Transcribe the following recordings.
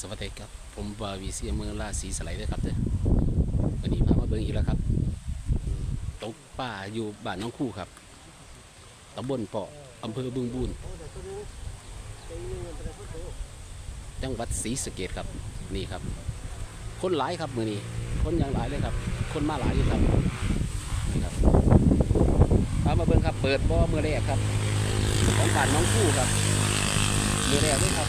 สวัสดีครับ ผมบาวีเซียเมืองราศีสไลด์ด้วยครับเด้อวันนี้พามาเบิ่งอีกแล้วครับ ตกป่าอยู่บ้านน้องคู่ครับตำบลเปาะอำเภอบึงบูนจังหวัดศรีสะเกดครับนี่ครับ คนหลายครับมือนี้คนอย่างหลายเลยครับ คนมาหลายอยู่ครับนี่ครับพามาเบิ่งครับ เปิดบ่อมือแรกครับ ของบ้านน้องคู่ครับมือแรกด้วยครับ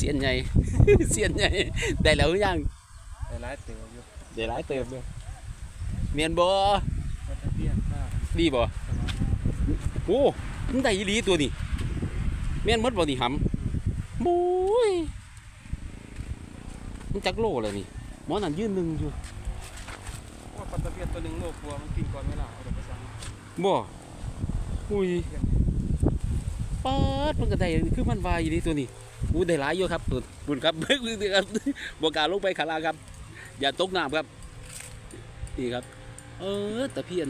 เสียนใหญ่ เสียนใหญ่ได้แล้วหรือยังไอ้ร้ายเตี๋ยวอยู่ได้หลายเติมเลยเมียนบ่ก็จะเปลี่ยนหน้าดีบ่โอ้มันได้อีหลีตัวนี้เมียนหมดบ่นี่หำบุ้ยมันจักโลเลยนี่หมอนั่นยืนหนึ่งอยู่ว่าปลาตะเพียนตัวหนึ่งโลกลัวมันกินก่อนเวลาเอาเดี๋ยวไปสั่งบ่อุ้ยป๊าดมันก็ได้คือมันวายอีหลีตัวนี้ อู้ได้หลายอยู่ครับปุ่นครับเบิ่งครับบ่กล้าลงไปขาลาครับ อย่าตกน้ำครับ นี่ครับ เออตะเพียน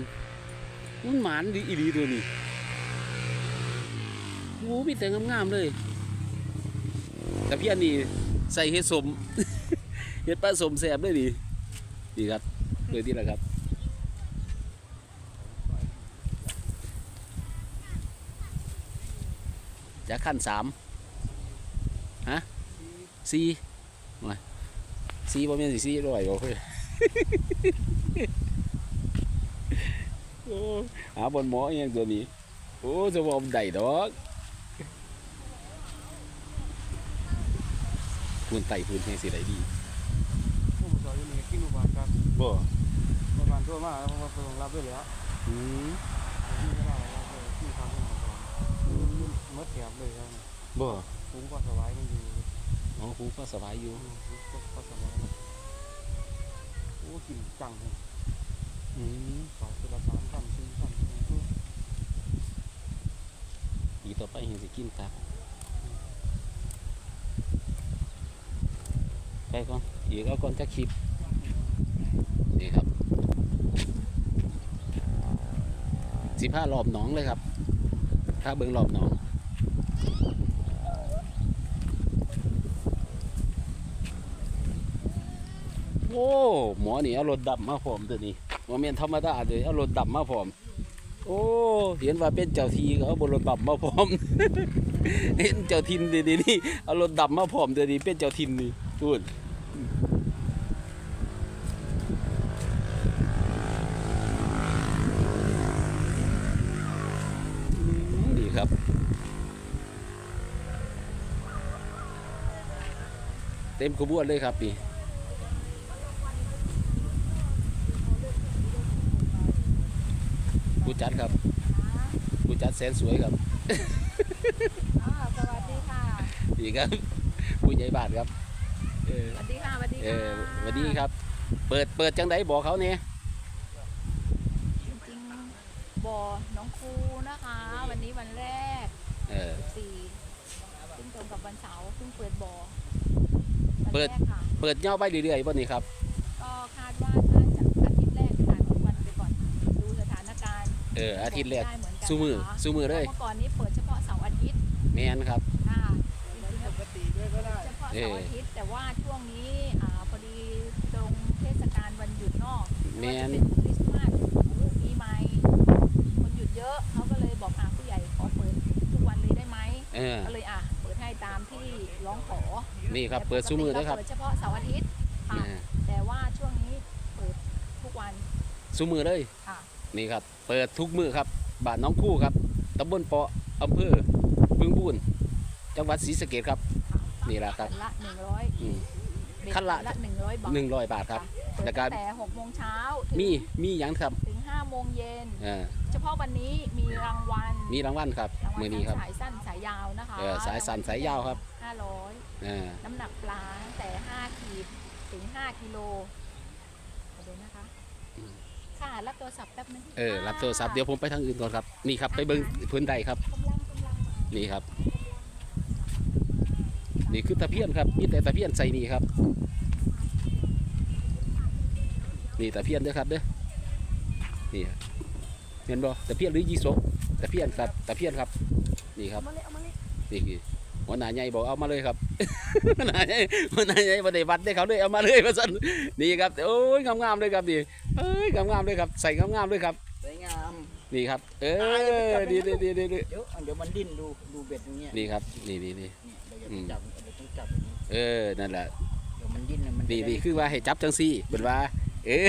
มันหมานดีอีหลีตัวนี้โอ้มีแต่งามๆเลยตะเพียนนี่ใส่เห็ดสมเห็ดปลาสมแสบเลยดีดีครับเลยที่ละครับจะขั้นสาม ฮะสี่มาสี่บ่แม่นสิสี่ร้อยบ่เพื่อโอ้หาบนหมออหยังตัวนี้โอ้จะบ่ได้ดอกพื้นไต่พื้นให้สิได้ดีผู้สอนอยู่นี่กินอุบาทครับบ่ประมาณตัวมากแล้วผมมาส่งรับด้วยแล้วอืมที่ไม่ได้รับเลยที่ทำให้ผมก่อนมดแถบเลยครับบ่ คุ้มกว่าสบายมันอยู่อ๋อครูก็สบายอยู่ก็สบายโอ้กินจังเลยอืมสองตัวละสามพันสี่พันอีกต่อไปเห็นสิกินครับไปก่อนอีกเอาก่อนจะคลิปนี่ครับสิผ้ารอบหนองเลยครับ ถ้าเบิ่งรอบหนอง โอ้หมอนี่เอารถดำมาพร้อมตัวนี้ว่าเมียนธรรมดาเลยเอารถดำมาพร้อม โอ้ เห็นว่าเป็นเจ้าทีก็เอาบนรถดำมาพร้อม เห็นเจ้าทินดีดีนี่เอารถดำมาพร้อมเดี๋ยวนี้เป็นเจ้าทินนี่พูดดีครับเต็มขบวนเลยครับนี่ผู้ จัดครับผู้จัดแสนสวยครับอ่าสวัสดีค่ะดีครับผู้ใหญ่บ้านครับเออสวัสดีค่ะสวัสดีเอค่ะอสวัสดีครับ เปิดเปิดจังไดบอกเขาเนี่ยจริงๆบ่อน้องครูนะคะ วันนี้วันแรกเออ14ซึ่งตรงกับวันเสาร์ซึ่งเปิดบ่อวันเปิด แรกค่ะ เปิดเงาไปเรื่อยๆป่ะนี่ครับ ก็คาดว่าน่าจะ เอออาทิตย์แรกสู้มือสู้มือเลยเมื่อก่อนนี้เปิดเฉพาะเสาร์อาทิตย์แมนครับ ค่ะปกติด้วยก็ได้ เฉพาะเสาร์อาทิตย์แต่ว่าช่วงนี้อ่าพอดีตรงเทศกาลวันหยุดนอกแมนเป็นคริสต์มาสปีใหม่คนหยุดเยอะเขาก็เลยบอกอ่าผู้ใหญ่ขอเปิดทุกวันเลยได้ไหมเออ ก็เลยอ่าเปิดให้ตามที่ร้องขอนี่ครับ เปิดสู้มือนะครับเปิดเฉพาะเสาร์อาทิตย์แต่ว่าช่วงนี้เปิดทุกวันซูมือเลย ค่ะ นี่ครับ เปิดทุกมือครับบ้านน้องคู่ครับตำบลเปาะอำเภอบึงบูนจังหวัดศรีสะเกษครับ นี่แหละครับนละหนึ่งร้อยอืมเด็กคันละ ละหนึ่งร้อยบาทหนึ่งร้อยบาทครับเปิดแล้วก็ ตั้งแต่หกโมงเช้าถึงมีมีหยังครับถึงห้าโมงเย็น เออเฉพาะวันนี้มีรางวัลมีรางวัลครับรางวัลมือนี้ครับ สายสั้นสายยาวนะคะเออสายสั้นสายยาวครับ ห้าร้อยเออน้ำหนักปลาตั้งแต่5ขีดถึง5กิโลขอดูนะคะ ค่ะ รับโทรศัพท์แป๊บนึงเออรับโทรศัพท์เดี๋ยวผมไปทางอื่นก่อนครับนี่ครับไปเบิ้งพื้นใดครับกำลังกำลังนี่ครับ นี่คือตะเพียนครับมีแต่ตะเพียนใส่นี่ครับ นี่ตะเพียนเด้อครับเด้อนี่ครับเห็นบ่ตะเพียนหรือยีโซะตะเพียนครับตะเพียนครับ นี่ครับเอามาเลยเอามาเลยนี่คือ หัวหน้าใหญ่บอกเอามาเลยครับหัวหน้าใหญ่หัวหน้าใหญ่บ่ได้วัดได้เขาเลยเอามาเลยว่าซั่นนี่ครับโอ้ยงามๆเลยครับนี่เอ้ยงามๆเลยครับ ใส่งามๆเลยครับสวยงามนี่ครับ เออดีดีดีดีดีเดี๋ยวเดี๋ยวมันดิ้นดูดูเบ็ดตรงเนี้ยนี่ครับนี่นี่นี่นี่เราอย่าไปจับเราต้องจับอย่างนี้เออนั่นแหละเดี๋ยวมันดิ้นน่ะมันจะนี่ได้นี่คือว่าให้จับจังซี่เป็นว่า เออ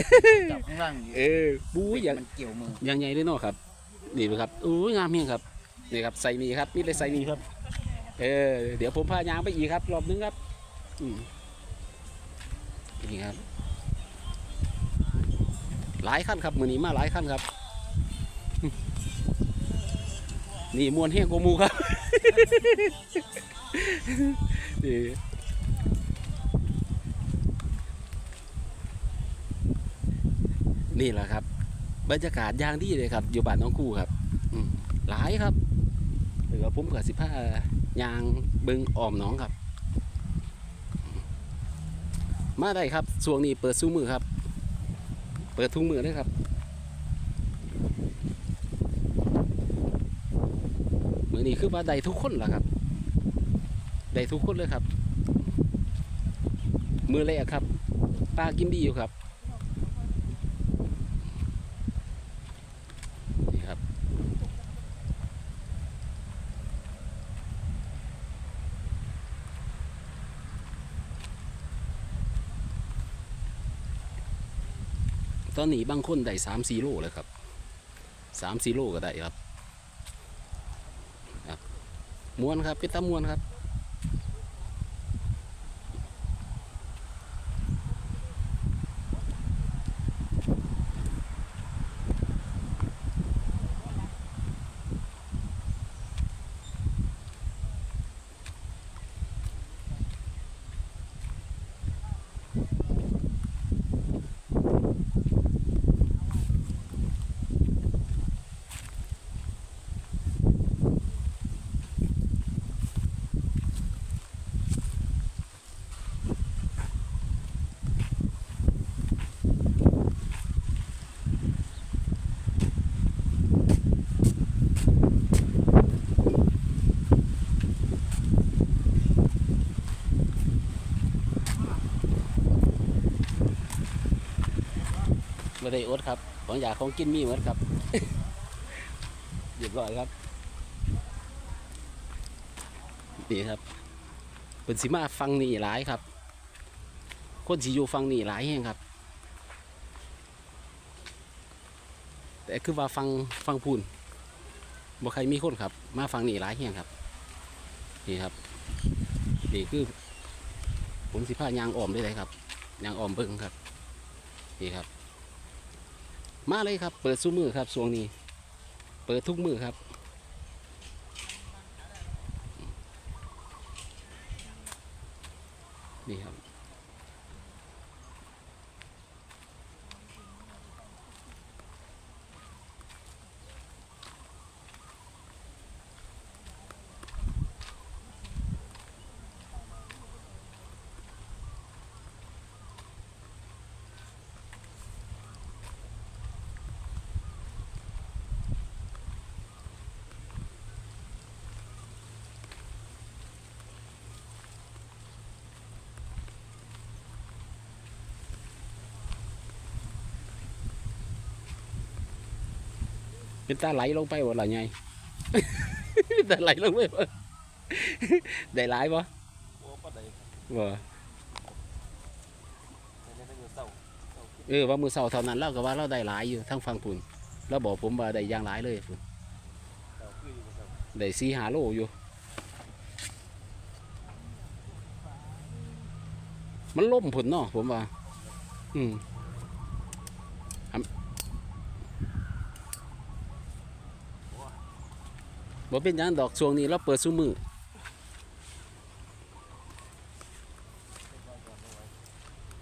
จับข้างล่างอยู่เออบู๊อย่างมันเกี่ยวมืออย่างใหญ่เลยเนาะครับ นี่ดูครับโอ้ยงามเฮียงครับนี่ครับใส่นี่ครับนี่เลยใส่นี่ครับ เออเดี๋ยวผมพายางไปอีกครับ รอบนึงครับนี่ครับ หลายขั้นครับมือนี้มาหลายขั้นครับ นี่มวนเฮียงกว่าหมูครับนี่นี่แหละครับ บรรยากาศยางดีเลยครับ อยู่บ้านน้องกู้ครับหลายครับเหลือผมกับสิบห้า ยางเบิงอ้อมน้องครับ มาได้ครับช่วงนี้เปิดสู้มือครับ เปิดทุ่งมือเลยครับมือนี้คือว่าได้ทุกคนล่ะครับได้ทุกคนเลยครับ มือแรกครับปลากินดีอยู่ครับ ตอนนี้บางคนได้สามสี่โลเลยครับสามสี่โลก็ได้ครับครับม้วนครับเป็นตะม้วนครับ ไม่ได้อดครับ ของอยากของกินมีหมดครับเรียบร้อยครับนี่ครับเป็นสิมาฟังนี่หลายครับ คนสิอยู่ฟังนี่หลายแห่งครับ แต่คือว่าฟังฟังพูนบ่ใครมีคนครับ มาฟังนี่หลายแห่งครับ นี่ครับนี่คือ ผมสิพายางอ้อมได้เลยครับยางอ้อมเบิ้งครับ นี่ครับ มาเลยครับ เปิดซุ้มือครับส่วงนี้ เปิดทุกมือครับ นี่ครับ เป็นตาไหลลงไปวะล่ะไงเป็นตาไหลลงไปวะได้หลายบ่บ่เออว่ามือเสาเท่านั้นเราก็ว่าเราได้หลายอยู่ทั้งฟังปุ่นเราบอกผมว่าได้ยางหลายเลยพุ่นได้สีหาโลอยู่ มันล่มผุนเนาะผมว่า อืมอัน บ่เป็นยังดอกช่วงนี้เราเปิดซุ้มือ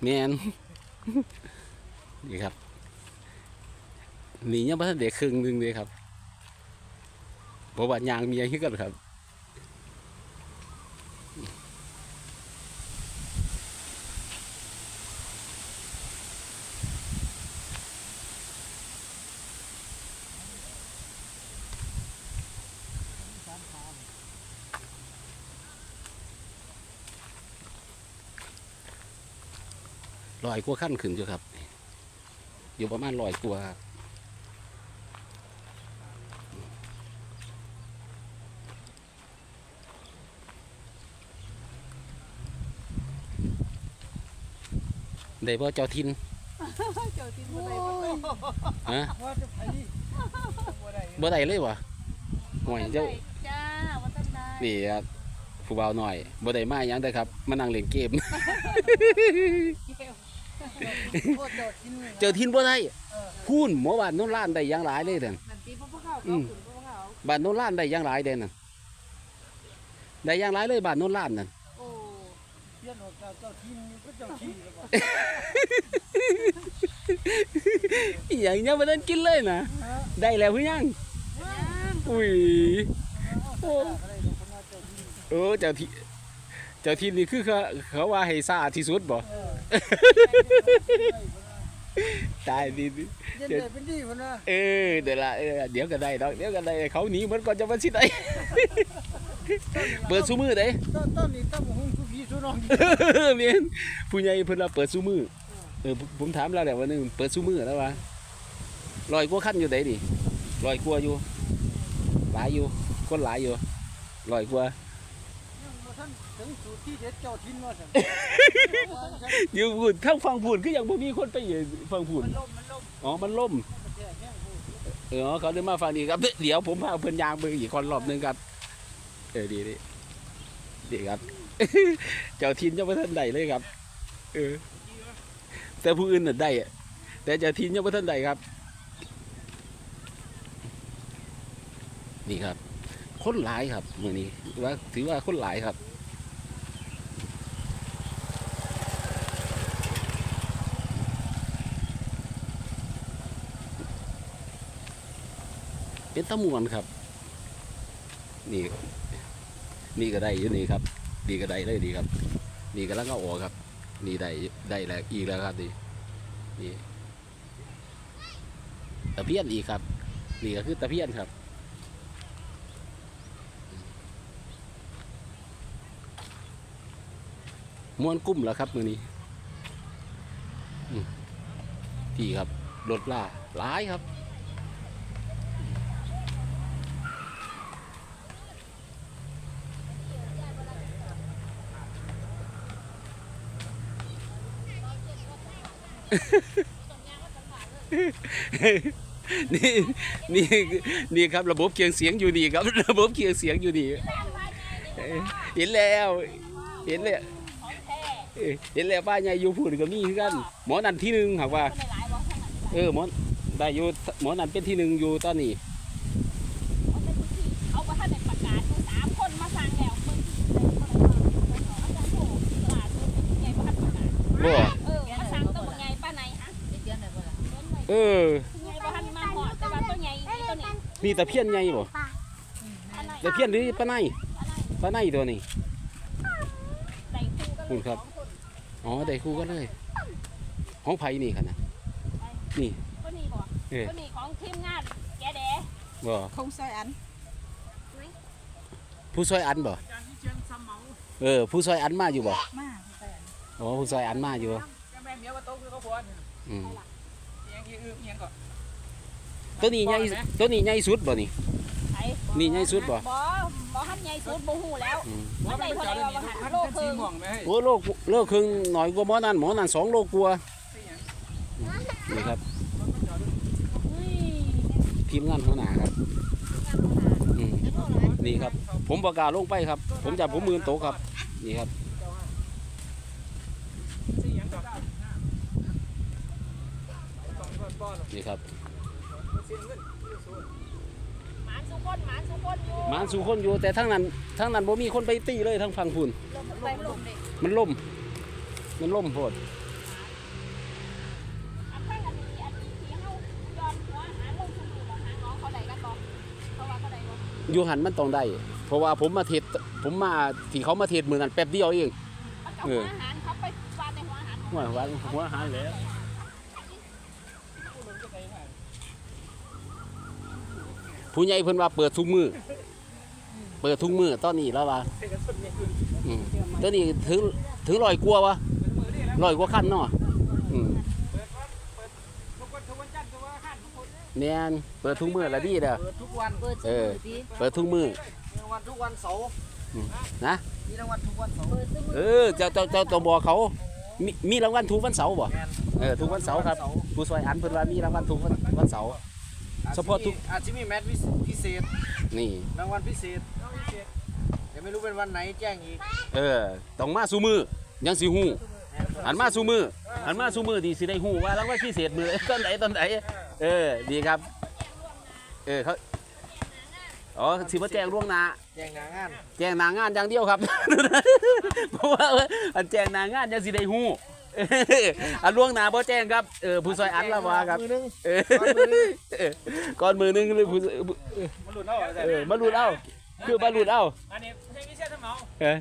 แมนนี่ครับนี่ยังบ่ทันเด็กครึ่งหนึ่งเลยครับเพราะว่ายางเมียขึ้นกันครับ อยกว่าขั้นขึ้นอยู่ครับ อยู่ประมาณลอยกว่าครับได้บ่เจ้าทินเจ้าที่บ่ได้บ่ได้ฮะว่าจะไปนี่บ่ได้บ่ได้เลยวะห่วยเจ้าจ้าว่าตั้งได้นี่ครับผู้บ่าวหน่อยบ่ได้มาหยังเด้อครับ มานั่งเล่นเกม โคตรโดดกินเลยเจอทินบ่ได้พูนหมอบ้านโน้นล้านได้อย่างหลายเลยเด้อนั่นตีพวกเขาอืเขามขึ้นพวกเขาบ้านโน้นล้านได้อย่างหลายเด้อนั่นได้อย่างหลายเลยบ้านโน้นล้านนั่นโอ้เลี้ยนออกจากเจ้าที่นี่ก็เจ้าที่แล้วบ่อหย่างเงี้ยบ่ได้กินเลยนะได้แล้วคือยังอุ้ยโอ้อะไรของคนว่าเจ้าที่ เออเจ้าที่เจ้าที่นี่คือเขาเขาว่าให้สะอาดที่สุดบ่เออตายดีดิเย็นเลยเป็นดีพุ่นว่าเออเดี๋ยวละเออเดี๋ยวก็ได้ดอกเดี๋ยวก็ได้เขาหนีเหมือนก่อนจะมาสิได้เปิดซูมือเด้ต้นต้นนี้ตั้งหุงสุพี่สุน้องเมียนผู้ใหญ่เพิ่นว่าเปิดซูมือเออผมผมถามแล้วแหละว่านึงเปิดซูมือแล้วว่าลอยกว่าขั้นอยู่ไดดิลอยกว่าอยู่หลายอยู่คนหลายอยู่ลอยกว่ายังบ่ทันถึงสูตรที่เด็ดเจ้าทินว่าซั่นอยู่พูดทั้งฟังพูดคือยังบ่มีคนไปอยู่ฟังพูดมันล่มมันล่มอ๋อมันล่มมันแท้แห้งพูดเออเขาเดินมาฟังดีครับ เดี๋ยวผมพาเพื่อนยางไปอีกคนรอบหนึงครับเออดีดีดีครับ เจ้าทินยังไม่ทันใดเลยครับ เออ แต่ผู้อื่นน่ะได้อะแต่เจ้าทินยังไม่ทันใดครับ นี่ครับ คนหลายครับมือนี้ว่าถือว่าคนหลายครับ เป็นตะมวนครับ นี่ นี่ก็ได้อยู่นี่ครับนี่ก็ได้เลยดีครับ นี่กำลังเอาออกครับ นี่ได้ได้แล้วอีกแล้วครับนี่นี่ตะเพียนอีกครับนี่ก็คือตะเพียนครับมวนกุ้มแล้วครับมือนี้พี่ครับรถล่าหลายครับ นี่นี่นี่ครับระบบเคียงเสียงอยู่ดีครับ ระบบเคียงเสียงอยู่ดีเอ้ยเห็นแล้ว เห็นแล้วเห็นแล้วป้าใหญ่อยู่พูดก็มีคือกัน หมอนันที่หนึ่งหากว่า เออหมอได้อยู่หมอนันเป็นที่หนึ่งอยู่ตอนนี้ เอาเป็นที่เอาบ่ทันได้ประกาศมีสามคนมาสั่งแล้วมึงเอาจังโหตลาดมึงเป็นไงบ่ทันประกาศ บ่ เออมาสั่งตัวบ่ใหญ่ป้าไหนฮะเดือนไหนบ่ล่ะ เดือนไหนเออไงบ่ทันมาหอดแต่ว่าตัวใหญ่นี่ตัวนี้นี่ตะเพียนใหญ่บ่อันไหนตะเพียนหรือปลาในปลาในตัวนี้ใส่คู่กันเลยคุณครับสองคนอ๋อได้คู่กันเลยห้องไผ่นี่ค่ะนะนี่ตัวนี้บ่เออตัวนี้ของทีมงานแกแดบ่คงซอยอัน ผู้ซอยอันบ่จานที่เชียงซ้ำเมาเออ ผู้ซอยอันมาอยู่บ่มาซอยอันอ๋อผู้ซอยอันมาอยู่แม่เมียว่าโตคือเขาพวนอืมเอียงที่อึ้งเอียงก็ตัวนี้ใหญ่ตัวนี้ใหญ่สุดบ่นี่ ไอ้นี่ใหญ่สุดบ่ บ่บ่บ่หันใหญ่สุดบ่ฮู้แล้วอืมมันได้เท่าไหร่วะบ่หันโลครึ่งม่วงไหมโอ้โลกโลกครึ่งหน่อยกว่าหมอนั่นหมอนั่นสองโลกลัวานี่ครับอุ้ยทีมงานหัวหน้าครับอืมนี่ครับ ผมประกล้าศลงไปครับ ผมจะผมมือโตะครับ นี่ครับ นี่ครับหมานสุคนหมานสุคนอยู่หมานสู่คนอยู่แต่ทั้งนั้นทั้งนั้นบ่มีคนไปตีเลยทั้งฝั่งพุ่นลงไปลงดิมันล่ม มันล่มโพดอันข้างอันนี้อันนี้ที่เฮาย้อนหัวหาลงทุนอยู่บ่หาน้องเขาได้กันบ่เพราะว่าเขาได้บ่อยู่หันมันต้องได้ เพราะว่าผมมาเทศผมมาที่เขามาเทศมือนั้นแป๊บเดียวเอง มันกับหัวอาหารเขาไปฟาดในหัวอาหาร หัวหัวหัวหาแล้ว ผู้ใหญ่เพิ่นว่าเปิดทุกมือเปิดทุกมือตอนนี้แล้วว่าอืมตอนนี้ถึงถึงร้อยกว่าวะร้อยกว่าขั้นเนาะอืมแม่นเปิดทุกมือละดีเด้อ เปิดทุกวันเปิดเอซื้ออสิเปิดทุกมือมีรางวัลทุกวันเสาร์นะมีรางวัลทุกวันเสาร์เปิดซื้อเออเจ้าเจ้าเจ้าต้องบอกเขา มีมีรางวัลทุกวันเสาร์บ่แมนเออทุกวันเสาร์ครับผู้ซอยอันเพิ่นว่ามีรางวัลทุกวันวันเสาร์ เฉพาะทุก อาจจะมีแมตช์พิเศษนี่ รางวัลพิเศษแต่ไม่รู้เป็นวันไหนแจ้งอีกเออต้องมาสู่มือยังสิฮู้แม่นอันมาสู่มืออันมาสู่มือที่สิได้ฮู้ว่ารางวัลพิเศษมือตอนไหนตอนไหนเออดีครับ เออเขาอ๋อสิมาแจ้งล่วงหน้า แจ้งหน้างาน แจ้งหน้างานอย่างเดียวครับ เพราะว่าอันแจ้งหน้างานยังสิได้ฮู้เอออันล่วงหน้าบ่แจ้งครับเออผู้ซอยอันละว่าครับมือหนึงเออก่อนมือหนึงเลยผู้มันหลุดเอาเหรอเออมาหลุดเอาคือมาหลุดเอาอันนี้เพลงนี้เชื่อทำเมาเออ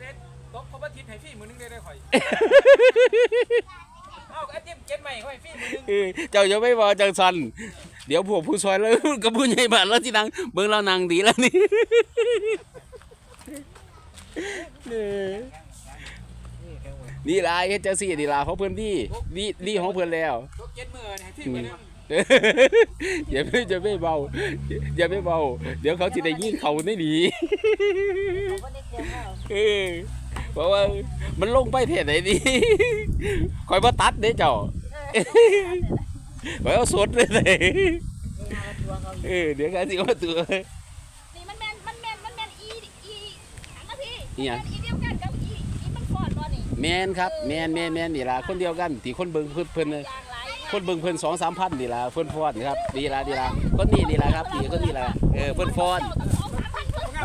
เด็ดตบเขาบัทิศให้พี่มือนึงได้ได้ข่อยเอ้าไอ้จิ้มเก็ตใหม่ข่อยพี่มือนึงเออเจ้าจะไม่บอกจังสันเดี๋ยวพวกผู้ซอยแล้วกับผู้ใหญ่บ้านแล้วที่นั่งเบิ่งเรานั่งดีแล้วนี่เออ นี่ลายเฮ็ดจังซี่นี่ล่ะของเพิ่นดีดีดีของเพิ่นแล้วตบเก็ตมือให้พี่มือนึงอย่าไม่จะไม่เบาอย่าไม่เบา เดี๋ยวเขาจะได้ยิงเขาได้หนีบ่ได้เตรียมแล้วเออเพราะว่ามันลงไปเท่ไหนดีคอยมาตัดเด้เจ้าคอยเอาสดเลยเลยงานตัวเขาเออเดี๋ยวกันสิว่าตัวนี่มันแม่นมันแม่นมันแม่นอีอีหางนาทีอีหยังมันอี แมนครับแมนแมนแมนนี่ล่ะคนเดียวกันที่คนเบิ่งเพิ่นเพิ่นอย่างไรคนเบิ่งเพิ่นสองสามพันนี่ล่ะเพิ่นฟอนครับดีล่ะดีล่ะคนนี้นี่ล่ะครับนี่คนนี้ล่ะเออเพิ่นฟอน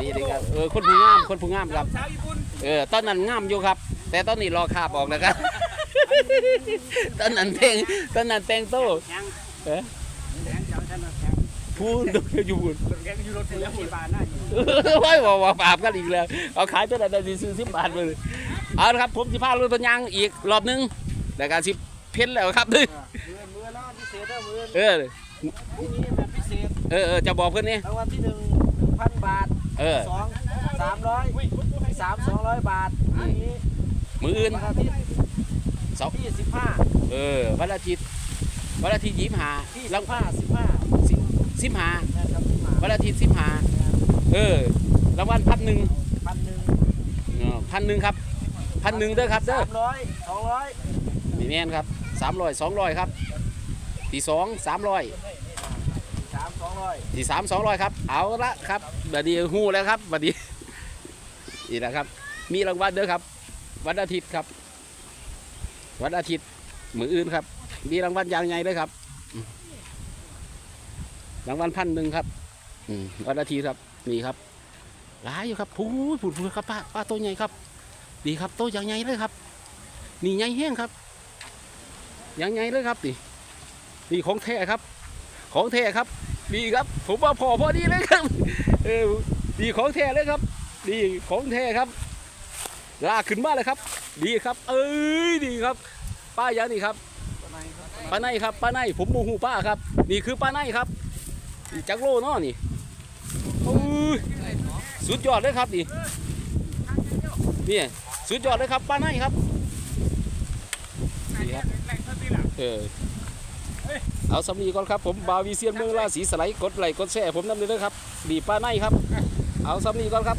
นี่ดีครับเออคนผู้งามคนผู้งามครับสาวญี่ปุ่นเออตอนนั้นงามอยู่ครับ แต่ตอนนี้รอคาบออกแล้วครับตอนนั้นแต่งตอนนั้นแต่งโตเออแจ้งเจ้าท่านแจ้งพูดอยู่บุญแจ้งอยู่รถเสียที่บ้านน่าอยู่โอ้ยบอกว่าปราบกันอีกแล้วเอาขายตัวไหนได้สิซื้อสิบบาทเลย เอาละครับผมสิพาลุยตัวยางอีกรอบหนึงแต่การสิเพ้นแล้วครับมือมือแล้วพิเศษแล้วมือเออที่นี่แบบพิเศษเออเออจะบอกเพื่อนนี่รางวัลที่หนึ่งหนึ่งพันบาทเออสองสามร้อยสามสองร้อยบาทอันนี้มืออื่นวันอาทิตย์เสาร์ที่สิบห้าเออวันอาทิตย์วันอาทิตย์ยี่สิบห้าที่แล้สิวบห้าสิบห้าสิบห้านะครับสิบห้าวันอาทิตย์สิบห้าเออรางวัลพันหนึ่งพันหนึ่งพันหนึ่งครับ พันหนึ่งเด้อครับเด้อสามร้อยสองร้อยมีแม่นครับสามร้อยสองร้อยครับที่สองสามร้อยสามสองร้อยที่สามสองร้อยครับ เอาละครับบัดนี้หูแล้วครับบัดนี้นี่นะครับ มีรางวัลเด้อครับ วันอาทิตย์ครับ วันอาทิตย์มืออื่นครับ มีรางวัลอย่างใหญ่เลยครับอืมรางวัลพันหนึ่งครับอืมวันอาทิตย์ครับนี่ครับหลายอยู่ครับพูดพูดพูดครับป้าป้าโตวใหญ่ครับ ดีครับโตอย่างใหญ่เลยครับ นี่ใหญ่แห้งครับอย่างใหญ่เลยครับนี่นี่ของแท้ครับ ของแท้ครับดีครับ ผมว่าพอพอดีเลยครับเออดีของแท้เลยครับดีของแท้ครับลากขึ้นมาเลยครับดีครับ เอ้ยดีครับ ป้าอย่างนี้ครับป้าไนครับป้าไนผมโมหูป้าครับ นี่คือป้าไนครับจักรโลเนาะนี่สุดยอดเลยครับนี่นี่ สุดยอดเลยครับป้าไนครับนี่ครับแรงเท่าที่หลังเออเอาสำนีก่อนครับผมบาวีเซียนเมืองราศีสไลด์กดไลค์กดแชร์ผมนำเลยเด้อครับดีป้าในครับ เอาสำนีก่อนครับ